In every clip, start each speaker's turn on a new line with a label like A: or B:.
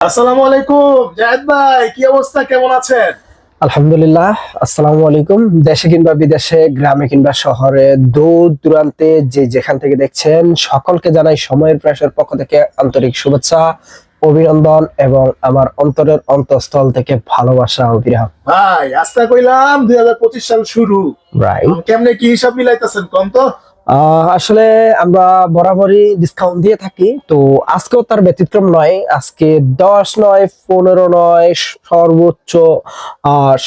A: আসসালামু আলাইকুম জাহেদ ভাই কি অবস্থা? কেমন আছেন?
B: আলহামদুলিল্লাহ আসসালামু আলাইকুম। দেশে কিংবা বিদেশে গ্রামে কিংবা শহরে দূর দূরান্তে যে যেখান থেকে দেখছেন সকলকে জানাই সময়ের প্রেসের পক্ষ থেকে আন্তরিক শুভেচ্ছা অভিনন্দন এবং আমার অন্তরের অন্তঃস্থল থেকে ভালোবাসা ও বিরাম
A: ভাই আজকে কইলাম দুই হাজার পঁচিশ সাল শুরু। কেমনে কি হিসাব মিলাইতেছেন কম তো?
B: আসলে আমরা বরাবরই ডিসকাউন্ট দিয়ে থাকি তো আজকেও তার ব্যতিক্রম নয়। আজকে দশ নয় পনেরো নয় সর্বোচ্চ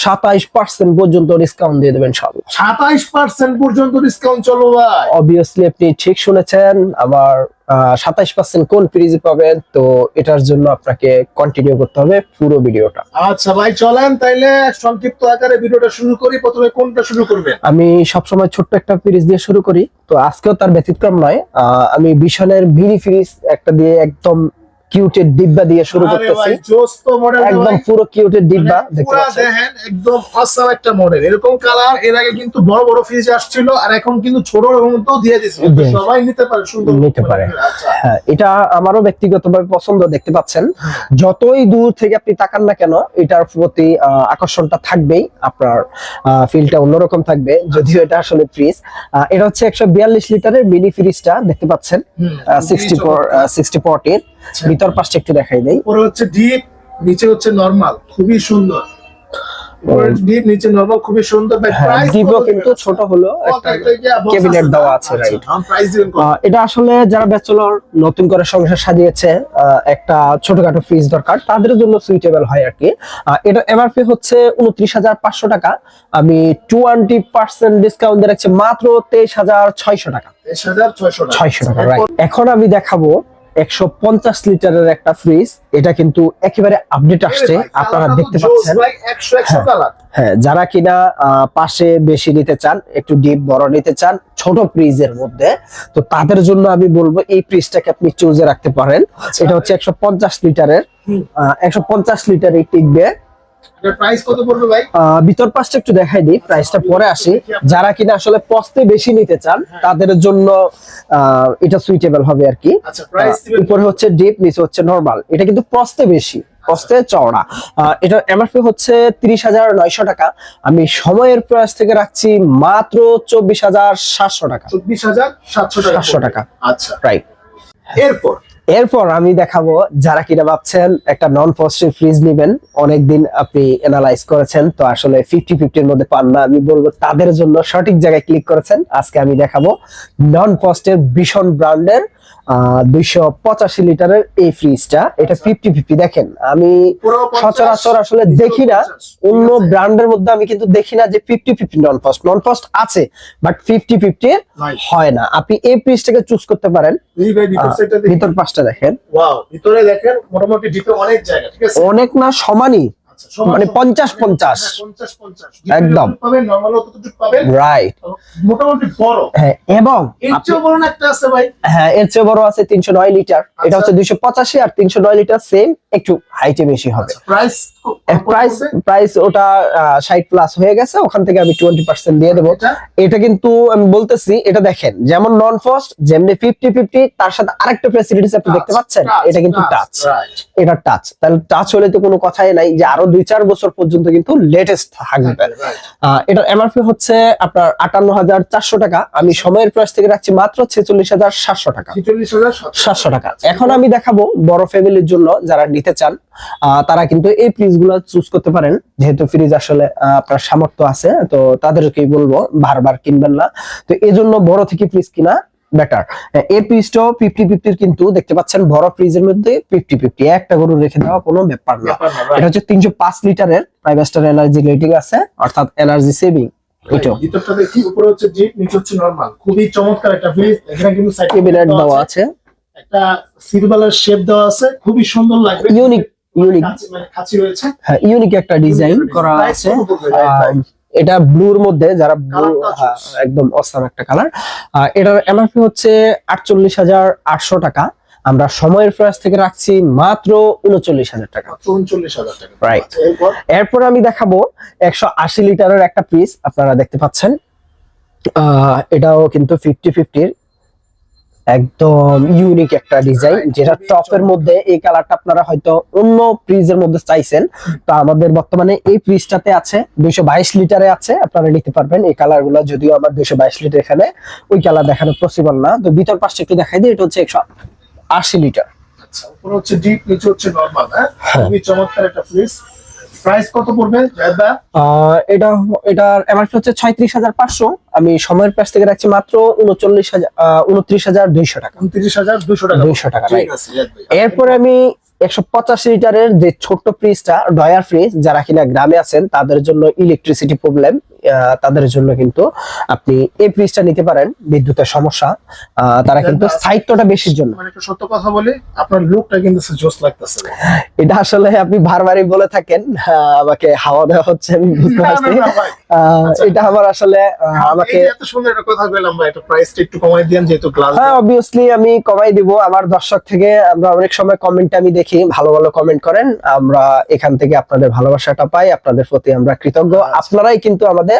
B: সাতাইশ পার্সেন্ট পর্যন্ত ডিসকাউন্ট দিয়ে দেবেন সব।
A: সাতাইশ পার্সেন্ট পর্যন্ত ডিসকাউন্ট চলো ভাই।
B: অবভিয়াসলি আপনি ঠিক শুনেছেন আবার সাতাইশ পার্সেন্ট কোন ফ্রিজে পাবেন তো এটার জন্য আপনাকে কন্টিনিউ করতে হবে পুরো ভিডিওটা।
A: আচ্ছা ভাই চলেন তাইলে সংক্ষিপ্ত আকারে ভিডিওটা শুরু করি। প্রথমে কোনটা শুরু করবেন?
B: আমি সবসময় ছোট্ট একটা ফ্রিজ দিয়ে শুরু করি তো আজকেও তার ব্যতিক্রম নয়। আহ, আমি বিশনের মিনি ফ্রিজ একটা দিয়ে একদম কিউটের ডিব্বা দিয়ে শুরু করতেছি। একদম পুরো কিউটের ডিব্বা দেখতে পাচ্ছেন?
A: দেখেন একদম অসাম একটা মডেল এরকম কালারের আগে কিন্তু বড় বড় ফ্রিজ আসছিল আর এখন কিন্তু ছোট মতো দিয়ে দিচ্ছে
B: দিয়ে দিছে।
A: সবাই নিতে পারে সুন্দর
B: নিতে পারে।
A: আচ্ছা।
B: হ্যাঁ এটা আমারও ব্যক্তিগতভাবে পছন্দ দেখতে পাচ্ছেন। যতই দূর থেকে আপনি তাকান না কেন এটার প্রতি আকর্ষণটা থাকবেই আপনার ফিলটা অন্যরকম থাকবে যদিও এটা আসলে ফ্রিজ এটা হচ্ছে একশো বিয়াল্লিশ লিটারের মিনি ফ্রিজটা দেখতে পাচ্ছেন।
A: হুম,
B: সিক্সটি ফোর সিক্সটি ফোরটির
A: আচ্ছা।
B: ভিতর পাশটা একটু দেখাই দেই।
A: উপরে হচ্ছে ডিপ নিচে হচ্ছে নরমাল খুবই সুন্দর। উপরে ডিপ নিচে নরমাল খুবই সুন্দর।
B: হ্যাঁ
A: প্রাইস
B: ডিপও কিন্তু ছোট হলো একটা দেওয়া আছে? আহ, এটা আসলে যারা ব্যাচেলর নতুন করে সংসার সাজিয়েছে একটা ছোটখাটো ফ্রিজ দরকার তাদের জন্য সুইটেবল হয় আর কি। আহ, এটা এমআরপি হচ্ছে উনত্রিশ হাজার পাঁচশো টাকা। আমি ডিসকাউন্ট দিয়ে রাখছি মাত্র তেইশ হাজার ছয়শো টাকা।
A: 23,600 টাকা।
B: এখন আমি দেখাবো একশো পঞ্চাশ লিটারের একটা ফ্রিজ এটা কিন্তু একেবারে আপডেট আসছে। আপনারা দেখতে পাচ্ছেন।
A: ভাই, 100 100 কালার।
B: হ্যাঁ যারা কিনা আহ, পাশে বেশি নিতে চান একটু ডিপ বড় নিতে চান ছোট ফ্রিজের মধ্যে তো তাদের জন্য আমি বলব এই ফ্রিজটাকে আপনি চুজে রাখতে পারেন। এটা হচ্ছে একশো পঞ্চাশ লিটারের। একশো পঞ্চাশ লিটারের টিকবে। ভিতর পাশটা একটু দেখাই দিই প্রাইসটা পরে আসি। যারা কিনা আসলে পস্তে বেশি নিতে চান তাদের জন্য এটা সুইটেবল হবে আর কি।
A: আচ্ছা
B: উপরে হচ্ছে ডিপ নিচে হচ্ছে নরমাল এটা কিন্তু প্রস্তে বেশি প্রস্তে চওড়া। আহ, এটার এমআরপি হচ্ছে তিরিশ হাজার নয়শো টাকা। আমি সময়ের প্রয়াস থেকে রাখছি মাত্র চব্বিশ হাজার সাতশো টাকা।
A: 24,700 টাকা
B: 700 টাকা।
A: আচ্ছা।
B: রাইট
A: এরপর
B: এরপর আমি দেখাবো যারা কিনা ভাবছেন একটা নন পজিটিভ ফ্রিজ নেবেন। অনেকদিন আপনি এনালাইজ করেছেন, তো আসলে ফিফটি ফিফটির মধ্যে পান না। আমি বলব তাদের জন্য সঠিক জায়গায় ক্লিক করেছেন। আজকে আমি দেখাবো নন পজিটিভ ভীষণ ব্র্যান্ডের দুইশো পঁচাশি লিটারের এই ফ্রিজটা এটা ফিফটি ফিফটি দেখেন আমি সচরাচর আসলে দেখি না অন্য ব্র্যান্ডের মধ্যে আমি কিন্তু দেখি না যে fifty fifty non frost non frost আছে বাট ফিফটি ফিফটি হয় না। আপনি এই ফ্রিজটাকে চুজ করতে পারেন।
A: ভিতর
B: পাশটা দেখেন।
A: ভিতরে দেখেন মোটামুটি অনেক জায়গা ঠিক আছে?
B: অনেক না সমানই।
A: আচ্ছা, সমান
B: মানে
A: সমান।
B: 50 50
A: হ্যাঁ, 50 50
B: একদম। রাইট
A: মোটামুটি বড়।
B: হ্যাঁ এবং হ্যাঁ এর চেয়ে বড় আছে তিনশো নয় লিটার। এটা
A: আচ্ছা।
B: হচ্ছে দুইশো পঁচাশি আর তিনশো নয় লিটার সেম একটু হাইটে বেশি হবে।
A: প্রাইস
B: প্রাইস প্রাইস ওটা ষাট প্লাস হয়ে গেছে ওখান থেকে আমি টোয়েন্টি পার্সেন্ট দিয়ে দেবো।
A: এটা?
B: এটা কিন্তু আমি বলতেছি এটা দেখেন যেমন নন ফাস্ট যেমনি ফিফটি ফিফটি তার সাথে আরেকটা ফেসিলিটিস আপনি দেখতে পাচ্ছেন এটা কিন্তু টাচ এটা টাচ তাহলে টাচ হলে তো কোনো কথাই নাই যে আরও দুই চার বছর পর্যন্ত কিন্তু লেটেস্ট থাকবে। এটার এমআরপি হচ্ছে আপনার আটান্ন হাজার চারশো টাকা। আমি সময়ের প্রাইস থেকে রাখছি মাত্র ছেচল্লিশ হাজার সাতশো টাকা। সাতশো টাকা। এখন আমি দেখাবো বড় ফ্যামিলির জন্য যারা নিতে চান তারা কিন্তু এই ফ্রিজগুলো চুজ করতে পারেন। যেহেতু ফ্রিজ আসলে আপনার সামর্থ্য আছে তো তাদেরকেই বলব বারবার কিনবেন না। তো এই জন্য বড় থেকে ফ্রিজ কিনা। বেটার এই ফ্রিজটাও ফিফটি ফিফটির কিন্তু দেখতে পাচ্ছেন বড় ফ্রিজের মধ্যে ফিফটি ফিফটি একটা গরু রেখে দেওয়া কোনো ব্যাপার না। এটা হচ্ছে তিনশো পাঁচ লিটারের প্রাইভেস্টার এনার্জি রেটিং আছে অর্থাৎ এনার্জি সেভিং
A: ভিতরটা দেখি উপরে হচ্ছে জিপ নিচে হচ্ছে নরমাল খুবই চমৎকার একটা ফ্রিজ এখানে কিন্তু সাইড
B: ক্যাবিনেট দেওয়া আছে।
A: একটা সিলভারের শেপ দেওয়া আছে। খুবই সুন্দর লাগবে।
B: ইউনিক ইউনিক
A: কাঁচি- মানে রয়েছে।
B: হ্যাঁ ইউনিক একটা ডিজাইন করা। আছে। এটা ব্লুর মধ্যে যারা ব্লু একদম অসাম একটা কালার এটার এমআরপি হচ্ছে আটচল্লিশ হাজার আটশো টাকা। আমরা সময়ের ফ্রাস থেকে রাখছি মাত্র উনচল্লিশ হাজার টাকা।
A: উনচল্লিশ হাজার টাকা. আচ্ছা, এরপর?
B: এরপর আমি দেখাবো একশো আশি লিটারের একটা পিস আপনারা দেখতে পাচ্ছেন। আহ, এটাও কিন্তু ফিফটি ফিফটির একদম ইউনিক একটা ডিজাইন যেটা টপের মধ্যে এই কালারটা আপনারা হয়তো অন্য ফ্রিজের মধ্যে চাইছেন। তো আমাদের বর্তমানে এই ফ্রিজটাতে আছে দুইশো বাইশ লিটারে আছে আপনারা নিতে পারবেন। এই কালারগুলো যদিও আমার দুইশো বাইশ লিটার এখানে ওই কালার দেখানো পসিবল না। তো ভিতর পাশটা একটু দেখাই দিই এটা হচ্ছে একশো আশি লিটার।
A: আচ্ছা উপরে হচ্ছে ডিপ নিচে হচ্ছে নরমাল হ্যাঁ? খুবই চমৎকার একটা ফ্রিজ প্রাইস কত পড়বে
B: এটা এটার এমআরপি হচ্ছে ছয়ত্রিশ হাজার পাঁচশো। আমি সময়ের প্রাইস থেকে রাখছি মাত্র উনচল্লিশ হাজার উনত্রিশ হাজার দুইশো টাকা।
A: উনত্রিশ হাজার দুশো টাকা
B: 200 টাকা,
A: ঠিক আছে জায়েদ
B: এরপরে আমি একশো পঁচাশি লিটারের যে ছোট্ট ফ্রিজটা ডয়ার ফ্রিজ যারা কিনা গ্রামে আছেন তাদের জন্য ইলেকট্রিসিটি প্রবলেম তাদের জন্য কিন্তু আপনি এই ফ্রিজটা নিতে পারেন বিদ্যুতের সমস্যা। তারা কিন্তু স্থায়িত্বটা বেশির জন্য।
A: মানে একটা সত্য কথা বলি আপনার লুকটা কিন্তু জোস লাগতেছে
B: এটা আসলে আপনি বারবারই বলে থাকেন আমাকে হাওয়া দেওয়া হচ্ছে আমি বুঝতে পারছি।
A: আচ্ছা।
B: এটা আমার আসলে আমাকে
A: এত সুন্দর একটা কথা বললাম ভাই এটা প্রাইসটা একটু কমাই দিয়েন যেহেতু গ্লাস
B: হ্যাঁ অবভিয়াসলি আমি কমাই দিব। আমার দর্শক থেকে আমরা অনেক সময় কমেন্ট আমি দেখি ভালো ভালো কমেন্ট করেন। আমরা এখান থেকে আপনাদের ভালোবাসাটা পাই আপনাদের প্রতি আমরা কৃতজ্ঞ।
A: আচ্ছা।
B: আপনারাই কিন্তু আমাদের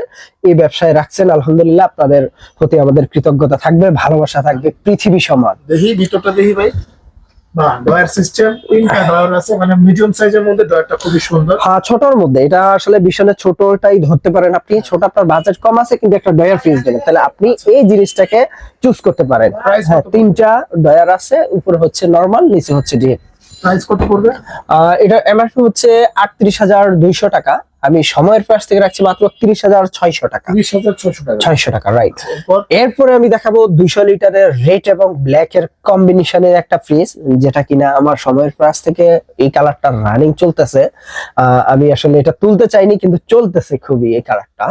B: এই ব্যবসায় রাখছেন। আলহামদুলিল্লাহ আপনাদের প্রতি আমাদের কৃতজ্ঞতা থাকবে ভালোবাসা থাকবে পৃথিবী সমান।
A: দেখি ভিতরটা দেখি ভাই। সিস্টেম আছে মানে মিডিয়াম সাইজের মধ্যে খুবই সুন্দর।
B: হ্যাঁ ছোটর মধ্যে। এটা আসলে ভীষণের ছোটটাই ধরতে পারেন আপনি। ছোট আপনার বাজেট কম আছে কিন্তু একটা ডয়ার ফ্রিজ দেবেন। তাহলে আপনি এই জিনিসটাকে চুজ করতে পারেন। হ্যাঁ তিনটা ডয়ার আছে উপরে হচ্ছে নর্মাল নিচে হচ্ছে ডিপ
A: প্রাইস কত পড়বে?
B: আহ, এটা এমআরপি হচ্ছে আটত্রিশ হাজার দুইশো টাকা। আমি সময়ের প্রাইস থেকে রাখছি মাত্র তিরিশ হাজার ছয়শো টাকা।
A: তিরিশ হাজার ছশো টাকা।
B: ছয়শো টাকা রাইট
A: এরপরে?
B: আমি দেখাবো দুইশো লিটারের রেড এবং ব্ল্যাক এর কম্বিনেশনের একটা ফ্রিজ যেটা কিনা আমার সময়ের প্রাইস থেকে এই কালারটা রানিং চলতেছে। আমি আসলে এটা তুলতে চাইনি কিন্তু চলতেছে খুবই এই কালারটা।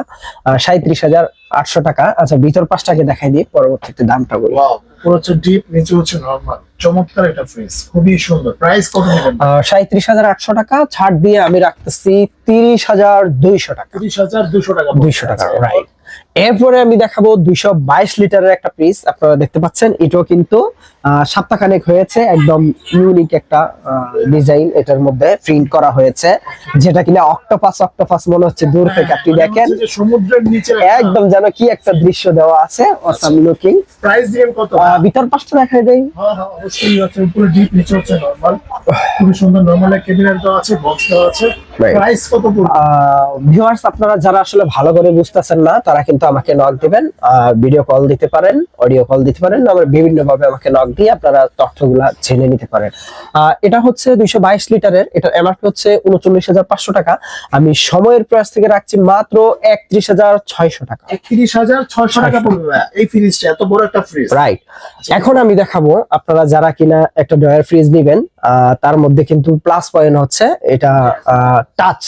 B: সাঁত্রিশ হাজার আটশো টাকা। আচ্ছা ভিতর পাঁচটাকে দেখাই দিই পরবর্তীতে দামটা বলি।
A: হচ্ছে ডিপ নিচে হচ্ছে নরমাল চমৎকার একটা ফ্রিজ খুবই সুন্দর। প্রাইস কত
B: সাঁত্রিশ হাজার আটশো টাকা। ছাড় দিয়ে আমি রাখতেছি তিরিশ হাজার দুইশো টাকা।
A: তিরিশ হাজার দুইশো টাকা।
B: দুইশো টাকা রাইট এরপরে আমি দেখাবো দুইশো বাইশ লিটারের একটা পিস আপনারা দেখতে পাচ্ছেন। এটাও কিন্তু সপ্তাহখানেক হয়েছে একদম ইউনিক একটা ডিজাইন এটার মধ্যে প্রিন্ট করা হয়েছে যেটা কিনা অক্টোপাস অক্টোপাস মনে হচ্ছে দূর থেকে আপনি দেখেন।
A: সমুদ্রের নিচে
B: একদম যেন কি একটা দৃশ্য দেওয়া আছে অসাম লুকিং
A: প্রাইস দিবেন কত?
B: ভিতর পাশটা দেখাই দেই।
A: হ্যাঁ হ্যাঁ অবশ্যই হচ্ছে উপরে ডিপ নিচে হচ্ছে নরমাল খুবই সুন্দর নরমাল ক্যাবিনেট দেওয়া আছে বক্স দেওয়া আছে। প্রাইস কত পড়বে?
B: ভিউয়ার্স আপনারা যারা আসলে ভালো করে বুঝতেছেন না তারা কিন্তু আমাকে নক দিবেন ভিডিও কল দিতে পারেন অডিও কল দিতে পারেন আমার বিভিন্ন ভাবে আমাকে নক দিয়ে আপনারা তথ্যগুলা জেনে নিতে পারেন। এটা হচ্ছে দুইশো বাইশ লিটারের এটার এমআরপি হচ্ছে উনচল্লিশ হাজার পাঁচশো টাকা। আমি সময়ের প্রাইস থেকে রাখছি মাত্র একত্রিশ হাজার ছয়শো টাকা।
A: একত্রিশ হাজার ছয়শো টাকা পড়বে। এই ফ্রিজটা এত বড় একটা ফ্রিজ
B: রাইট এখন আমি দেখাবো আপনারা যারা কিনা একটা ডয়ার ফ্রিজ নিবেন আহ, তার মধ্যে কিন্তু প্লাস পয়েন্ট হচ্ছে এটা টাচ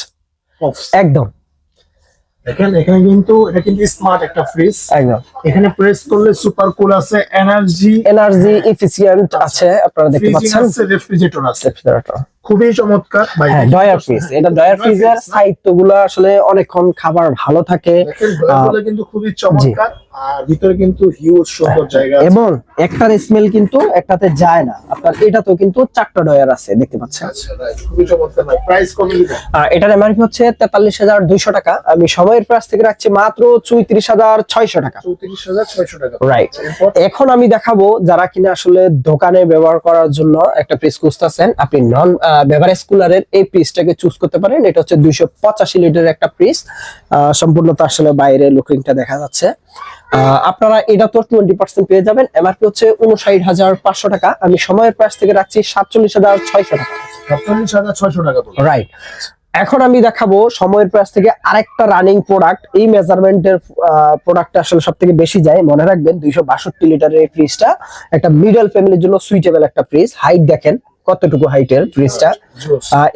B: একদম।
A: দেখেন এখানে কিন্তু এটা কিন্তু স্মার্ট একটা ফ্রিজ
B: একদম।
A: এখানে প্রেস করলে সুপার কুল আছে এনার্জি
B: এনার্জি এফিসিয়েন্ট আছে আপনারা দেখতে পাচ্ছেন।
A: আছে রেফ্রিজারেটর আছে।
B: রেফ্রিজারেটর
A: খুবই চমৎকার ভাই
B: হ্যাঁ ডয়ার ফ্রিজ এটা ডয়ার ফ্রিজের সাইডগুলো আসলে অনেকক্ষণ খাবার ভালো থাকে।
A: কিন্তু খুবই চমৎকার। আর ভিতরে কিন্তু হিউজ সুন্দর জায়গা
B: এবং একটার স্মেল কিন্তু একটাতে যায় না। আপনার এটাতেও কিন্তু চারটা ডয়ার আছে দেখতে পাচ্ছেন?
A: আচ্ছা খুবই চমৎকার প্রাইস কত
B: এটার এমআরপি হচ্ছে তেতাল্লিশ হাজার দুইশো টাকা। আমি সময়ের প্রাইস থেকে রাখছি মাত্র চৌত্রিশ হাজার ছয়শো টাকা।
A: চৌত্রিশ হাজার ছয়শো টাকা।
B: Right.
A: এরপর
B: এখন আমি দেখাবো যারা কিনা আসলে দোকানে ব্যবহার করার জন্য একটা পিস খুঁজতেছেন। আপনি নন বেভারেজ কুলারের এই পিসটাকে চুজ করতে পারেন। এটা হচ্ছে দুইশো পঁচাশি লিটারের একটা পিস সম্পূর্ণ তো আসলে বাইরে লুকিংটা দেখা যাচ্ছে। আপনারা এটা তো টোয়েন্টি পার্সেন্ট পেয়ে যাবেন। এমআরপি হচ্ছে উনষাট হাজার পাঁচশো টাকা। আমি সময়ের প্রাইস থেকে রাখছি সাতচল্লিশ হাজার ছয়শো টাকা।
A: সাতচল্লিশ হাজার ছয়শো টাকা
B: রাইট এখন আমি দেখাবো সময়ের প্রাইস থেকে আরেকটা রানিং প্রোডাক্ট এই মেজারমেন্টের প্রোডাক্টটা আসলে সব থেকে বেশি যায়। মনে রাখবেন দুইশো বাষট্টি লিটারের এই ফ্রিজটা একটা মিডল ফ্যামিলির জন্য সুইটেবল একটা ফ্রিজ হাইট দেখেন। কতটুকু হাইটের
A: ব্রিজটা?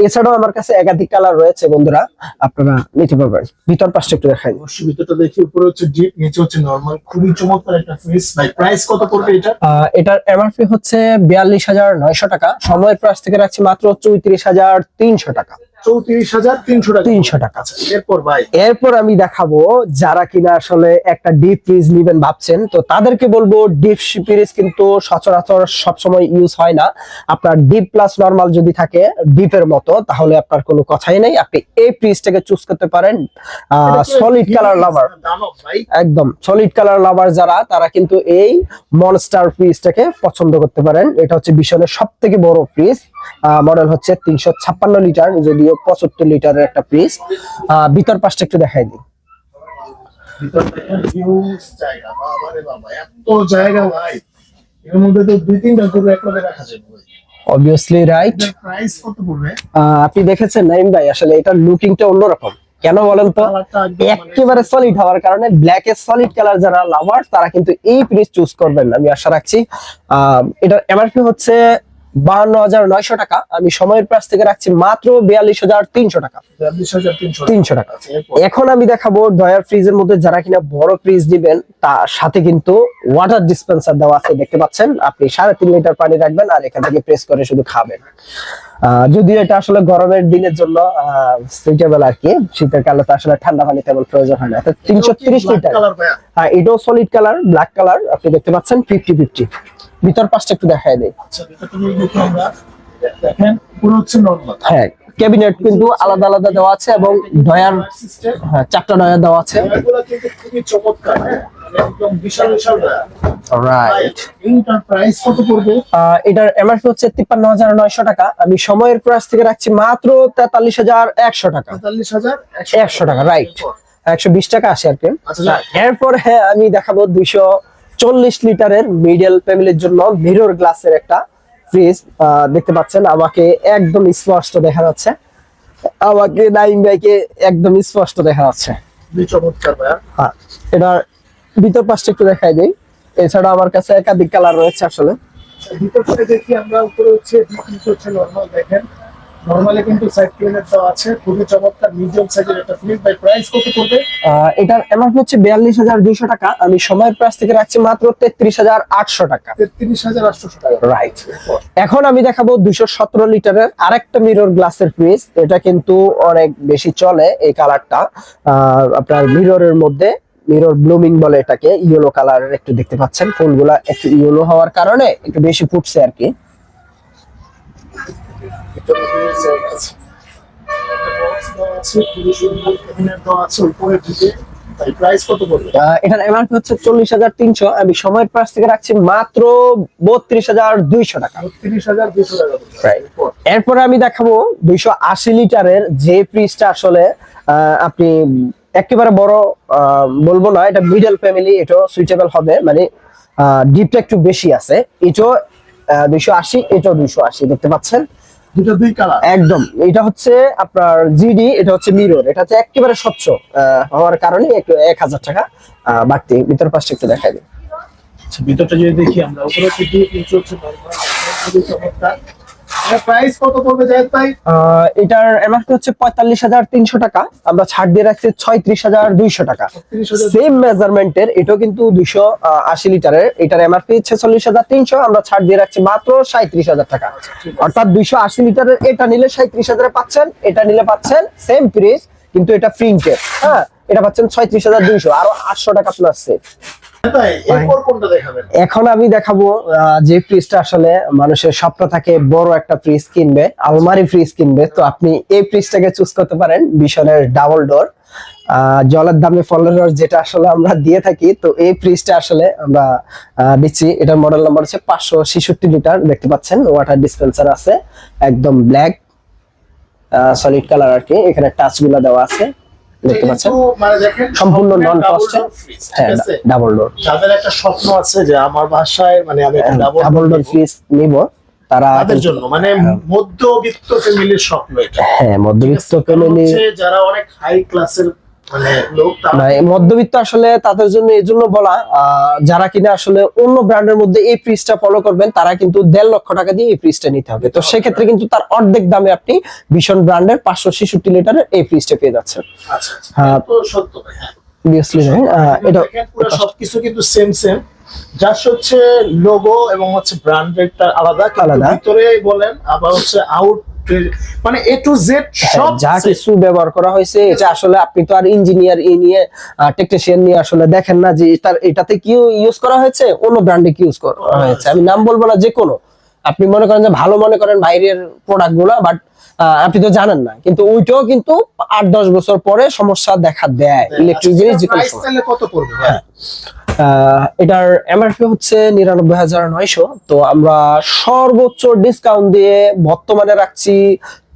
B: এছাড়াও আমার কাছে একাধিক কালার রয়েছে বন্ধুরা আপনারা নিতে পারবেন। ভিতর পাশটা একটু দেখাই।
A: অবশ্যই ভিতরটা দেখি উপরে হচ্ছে ডিপ নিচে হচ্ছে নরমাল খুবই চমৎকার একটা ফ্রিজ ভাই প্রাইস কত পড়বে এটা?
B: এটার এমআরপি হচ্ছে বিয়াল্লিশ হাজার নয়শো টাকা। সময়ের প্রাইস থেকে রাখছি মাত্র চৌত্রিশ হাজার তিনশো টাকা।
A: চৌত্রিশ হাজার তিনশো টাকা।
B: 300 টাকা।
A: এরপর ভাই?
B: এরপর আমি দেখাবো যারা কিনা আসলে একটা ডিপ ফ্রিজ নিবেন ভাবছেন তো তাদেরকে বলব ডিপ ফ্রিজ কিন্তু সচরাচর সবসময় ইউজ হয় না। আপনার ডিপ প্লাস নরমাল যদি থাকে ডিপের মতো তাহলে আপনার কোনো কথাই নেই। আপনি এই ফ্রিজটাকে চুজ করতে পারেন। সলিড কালার লাভার একদম সলিড কালার লাভার যারা তারা কিন্তু এই মনস্টার ফ্রিজটাকে পছন্দ করতে পারেন। এটা হচ্ছে বিশ্বের সব থেকে বড় ফ্রিজ মডেল হচ্ছে তিনশো ছাপ্পান্ন লিটার যদিও পঁচাত্তর লিটারের একটা পিস ভিতর পাশটা একটু দেখাই দিই। অবভিয়াসলি রাইট আপনি দেখেছেন নাইম ভাই? আসলে এটার লুকিংটা অন্যরকম। কেন বলেন তো?
A: মানে-
B: একেবারে সলিড হওয়ার কারণে ব্ল্যাক এর সলিড কালার যারা লাভার তারা কিন্তু এই ফ্রিজ চুজ করবেন আমি আশা রাখছি আহ, এটার এমআরপি হচ্ছে বাহান্ন হাজার নয়শো টাকা। আমি সময়ের প্রাইস থেকে রাখছি মাত্র বিয়াল্লিশ হাজার তিনশো টাকা।
A: তিনশো
B: টাকা। এখন আমি দেখাবো ডয়ার ফ্রিজের মধ্যে যারা কিনা বড় ফ্রিজ দিবেন তার সাথে কিন্তু ওয়াটার ডিসপেন্সার দেওয়া আছে দেখতে পাচ্ছেন? আপনি সাড়ে তিন লিটার পানি রাখবেন আর এখান থেকে প্রেস করে শুধু খাবেন। যদিও এটা আসলে গরমের দিনের জন্য সুইটেবল আর কি শীতের কালে তো আসলে ঠান্ডা পানি তেমন প্রয়োজন হয় না। তিনশো তিরিশ লিটার। হ্যাঁ এটাও সলিড কালার ব্ল্যাক কালার আপনি দেখতে পাচ্ছেন ফিফটি ফিফটি ভিতর পাশটা একটু দেখায় দেয়
A: আচ্ছা ভিতরটা দেখি আমরা দেখেন পুরো হচ্ছে নর্মাল
B: হ্যাঁ ক্যাবিনেট কিন্তু আলাদা আলাদা দেওয়া আছে এবং ডয়ার হ্যাঁ চারটা ডয়ার দেওয়া আছে।
A: খুবই চমৎকার হ্যাঁ একদম বিশাল বিশাল
B: রাইট
A: এইটার প্রাইস কত পড়বে?
B: এটার এমআরপি হচ্ছে তিপ্পান্ন হাজার নয়শো টাকা। আমি সময়ের প্রাইস থেকে রাখছি মাত্র তেতাল্লিশ হাজার একশো টাকা।
A: পঁয়তাল্লিশ হাজার
B: একশো টাকা রাইট একশো বিশ টাকা আসে আর কি।
A: আচ্ছা, যাক।
B: এরপরে আমি দেখাবো দুইশো চল্লিশ লিটারের মিডিয়াল ফ্যামিলির জন্য মিরর গ্লাসের একটা ফ্রিজ দেখতে পাচ্ছেন। আমাকে একদম স্পষ্ট দেখা যাচ্ছে। আমাকে নাইন ভাইকে একদম স্পষ্ট দেখা যাচ্ছে।
A: চমৎকার
B: হ্যাঁ এটার ভিতর পাশটা একটু দেখাই দিই। এছাড়া আমার কাছে একাধিক কালার রয়েছে আসলে।
A: ভিতর থেকে দেখি আমরা উপরে হচ্ছে হচ্ছে নর্মাল দেখেন। নর্মালি কিন্তু সাইড প্লেনের দেওয়া আছে খুবই চমৎকার মিডিয়াম সাইজের একটা ফ্লিপ বাই প্রাইস কত পড়বে?
B: এটার এমআরপি হচ্ছে বিয়াল্লিশ হাজার দুইশো টাকা। আমি সময়ের প্রাইস থেকে রাখছি মাত্র তেত্রিশ হাজার আটশো টাকা।
A: তেত্রিশ হাজার আটশোশো টাকা।
B: রাইট এখন আমি দেখাবো দুইশো সতেরো লিটারের আরেকটা মিরর গ্লাসের ফ্রিজ এটা কিন্তু অনেক বেশি চলে এই কালারটা আপনার মিররের মধ্যে মিরর ব্লুমিং বলে এটাকে ইয়েলো কালারের একটু দেখতে পাচ্ছেন। ফুলগুলা একটু ইয়েলো হওয়ার কারণে একটু বেশি ফুটছে আর কি
A: ভিতরে খুবই সাইজ আছে একটা box দেওয়া আছে খুবই সুন্দর cabinet দেওয়া আছে উপরের দিকে তাই প্রাইস কত পড়বে
B: আহ, এটার এমআরপি হচ্ছে চল্লিশ হাজার তিনশো। আমি সময়ের প্রাইস থেকে রাখছি মাত্র বত্রিশ হাজার দুইশো টাকা।
A: বত্রিশ হাজার দুশো টাকা। পড়বে।
B: Right.
A: এরপর
B: আমি দেখাবো দুইশো আশি লিটারের যে ফ্রিজটা আসলে আপনি একেবারে বড় আহ, বলব না এটা মিডল ফ্যামিলি এটাও সুইটেবল হবে। মানে ডিপটা একটু বেশি আছে। এটাও দুইশো আশি এটাও দুইশো আশি দেখতে পাচ্ছেন?
A: দুটো দুই কালার।
B: একদম। এটা হচ্ছে আপনার জিডি এটা হচ্ছে মিরর। এটা হচ্ছে একেবারে স্বচ্ছ আহ, হওয়ার কারণে এক হাজার টাকা আহ, বাড়তি। ভিতর পাশটা একটু দেখাই দিই।
A: আচ্ছা ভিতরটা যদি দেখি আমরা উপরে খুবই চমৎকার। প্রাইস কত পড়বে জায়েদ ভাই?
B: এটার এমআরপি হচ্ছে পঁয়তাল্লিশ হাজার তিনশো টাকা। আমরা ছাড় দিয়ে রাখছি ছয়ত্রিশ হাজার দুইশো টাকা। সেম মেজারমেন্টের এটাও কিন্তু দুইশো আশি লিটারের। এটার এমআরপি ছেচল্লিশ হাজার তিনশো আমরা ছাড় দিয়ে রাখছি মাত্র সাঁত্রিশ হাজার টাকা। অর্থাৎ দুইশো আশি লিটারের এটা নিলে সাঁত্রিশ হাজারে পাচ্ছেন এটা নিলে পাচ্ছেন সেম প্রাইস কিন্তু এটা প্রিন্টের হ্যাঁ? এটা পাচ্ছেন ছয়ত্রিশ হাজার দুইশো আরও আটশো টাকা প্লাস সেভ
A: দেখাবেন?
B: এখন আমি দেখাবো যে ফ্রিজটা আসলে মানুষের স্বপ্ন থাকে বড় একটা ফ্রিজ কিনবে আলমারি ফ্রিজ কিনবে। তো আপনি এই ফ্রিজটাকে চুজ করতে পারেন বিশনের ডাবল ডোর জলের দামে ফলের রস যেটা আসলে আমরা দিয়ে থাকি। তো এই ফ্রিজটা আসলে আমরা দিচ্ছি এটার মডেল নাম্বার হচ্ছে পাঁচশো ছেষট্টি লিটার দেখতে পাচ্ছেন ওয়াটার ডিসপেন্সার আছে একদম ব্ল্যাক সলিড কালার আর কি এখানে টাচগুলা দেওয়া আছে। দেখতে পাচ্ছেন?
A: মানে
B: সম্পূর্ণ নন কস্ট হ্যাঁ ডাবল ডোর
A: যাদের একটা স্বপ্ন আছে যে আমার বাসায় মানে আমি ডাবল
B: ডোর ফ্রিজ নিব তারা
A: তাদের জন্য মানে মধ্যবিত্ত ফ্যামিলির স্বপ্ন এটা।
B: হ্যাঁ মধ্যবিত্ত ফ্যামিলি
A: যারা অনেক হাই ক্লাসের
B: মধ্যবিত্ত আসলে তাদের জন্য এই জন্য বলা যারা কিনা আসলে অন্য ব্র্যান্ডের মধ্যে এই ফ্রিজটা ফলো করবেন তারা কিন্তু দেড় লক্ষ টাকা দিয়ে এই ফ্রিজটা নিতে হবে। তো সেক্ষেত্রে কিন্তু তার অর্ধেক দামে আপনি ভীষণ ব্র্যান্ডের পাঁচশো ছেষট্টি লিটারের এই ফ্রিজটা পেয়ে যাচ্ছেন।
A: আচ্ছা আচ্ছা।
B: হ্যাঁ।
A: হ্যাঁ।
B: হ্যাঁ, এটা
A: সবকিছু কিন্তু সেম সেম জাস্ট হচ্ছে লোগো এবং হচ্ছে ব্র্যান্ডেডটা আলাদা
B: আলাদা।
A: ভিতরে বলেন আবার হচ্ছে আউট মানে এ টু জেড সব
B: যা কিছু ব্যবহার করা হয়েছে এটা আসলে আপনি তো আর ইঞ্জিনিয়ার ই নিয়ে টেকনিশিয়ান নিয়ে আসলে দেখেন না যে এটার এটাতে কি ইউজ করা হয়েছে অন্য ব্র্যান্ডে কি ইউজ করা হয়েছে। আমি নাম বলব না যে কোনো। আপনি মনে করেন যে ভালো মনে করেন বাইরের প্রোডাক্টগুলা বাট আপনি তো জানেন না। কিন্তু ওইটাও কিন্তু আট দশ বছর পরে সমস্যা দেখা দেয় ইলেকট্রিক জিনিস যে কোনো সময়।
A: কত পড়বে
B: এটার এমআরপি হচ্ছে নিরানব্বই হাজার নয়শো। তো আমরা সর্বোচ্চ ডিসকাউন্ট দিয়ে বর্তমানে রাখছি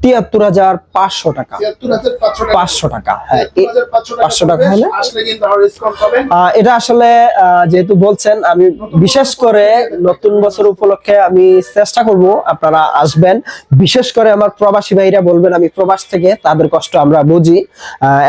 B: তিয়াত্তর হাজার পাঁচশো টাকা।
A: 73,500 টাকা।
B: পাঁচশো টাকা হ্যাঁ।
A: 73,500 টাকা
B: 500 টাকা
A: পড়বে।
B: হলে?
A: আসলে কিন্তু আরও ডিসকাউন্ট পাবেন।
B: আহ, এটা আসলে যেহেতু বলছেন আমি বিশেষ করে নতুন বছর উপলক্ষে আমি চেষ্টা করব আপনারা আসবেন। বিশেষ করে আমার প্রবাসী ভাইরা বলবেন আমি প্রবাস থেকে তাদের কষ্ট আমরা বুঝি।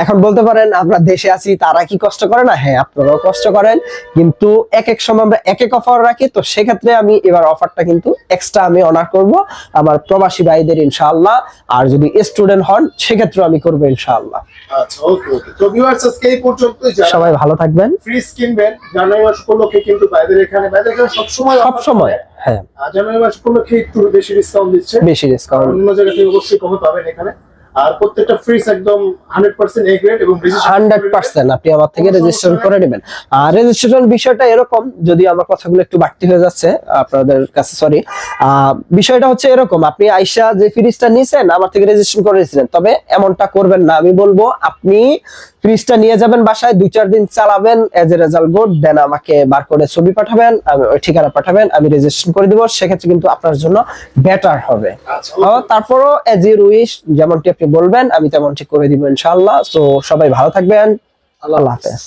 B: এখন বলতে পারেন আমরা দেশে আছি তারা কি কষ্ট করে না? হ্যাঁ আপনারাও কষ্ট করেন। কিন্তু এক এক সময় আমরা এক এক অফার রাখি তো সেক্ষেত্রে আমি এবার অফারটা কিন্তু এক্সট্রা আমি অনার করব। আমার প্রবাসী ভাইদের ইনশাআল্লাহ। আর যদি স্টুডেন্ট হন সেক্ষেত্রে আমি করব ইনশাআল্লাহ।
A: আচ্ছা ওকে ওকে তো ভিউয়ার্স আজকে এই পর্যন্তই
B: সবাই ভালো থাকবেন।
A: ফ্রিজ কিনবেন জানুয়ারি মাস উপলক্ষে কিন্তু বাইদের এখানে বাইদের এখানে সবসময়
B: সব সময় হ্যাঁ।
A: জানুয়ারি মাস উপলক্ষে একটু বেশি ডিসকাউন্ট দিচ্ছে।
B: বেশি ডিসকাউন্ট
A: অন্য জায়গা থেকে অবশ্যই কমে পাবেন এখানে। আর প্রত্যেকটা ফ্রিজ একদম হান্ড্রেড পার্সেন্ট এ গ্রেড এবং
B: হান্ড্রেড পার্সেন্ট আপনি আমার থেকে রেজিস্ট্রেশন করে নেবেন। আর রেজিস্ট্রেশন বিষয়টা এরকম যদি আমার কথাগুলো একটু বাড়তি হয়ে যাচ্ছে আপনাদের কাছে সরি বিষয়টা হচ্ছে এরকম আপনি আইসা যে ফ্রিজটা নিয়েছেন আমার থেকে রেজিস্ট্রেশন করে নিয়েছিলেন তবে এমনটা করবেন না। আমি বলব আপনি ফ্রিজটা নিয়ে যাবেন বাসায় দুই চার দিন চালাবেন as a result good then আমাকে বার করে ছবি পাঠাবেন আমি ওই ঠিকানা পাঠাবেন আমি রেজিস্ট্রেশন করে দিব সেক্ষেত্রে কিন্তু আপনার জন্য বেটার হবে।
A: আচ্ছা
B: তারপরও এজ ইউর উইশ যেমনটি আপনি বলবেন আমি তেমন ঠিক করে দিব ইনশাল্লাহ তো সবাই ভালো থাকবেন। আল্লাহ হাফেজ।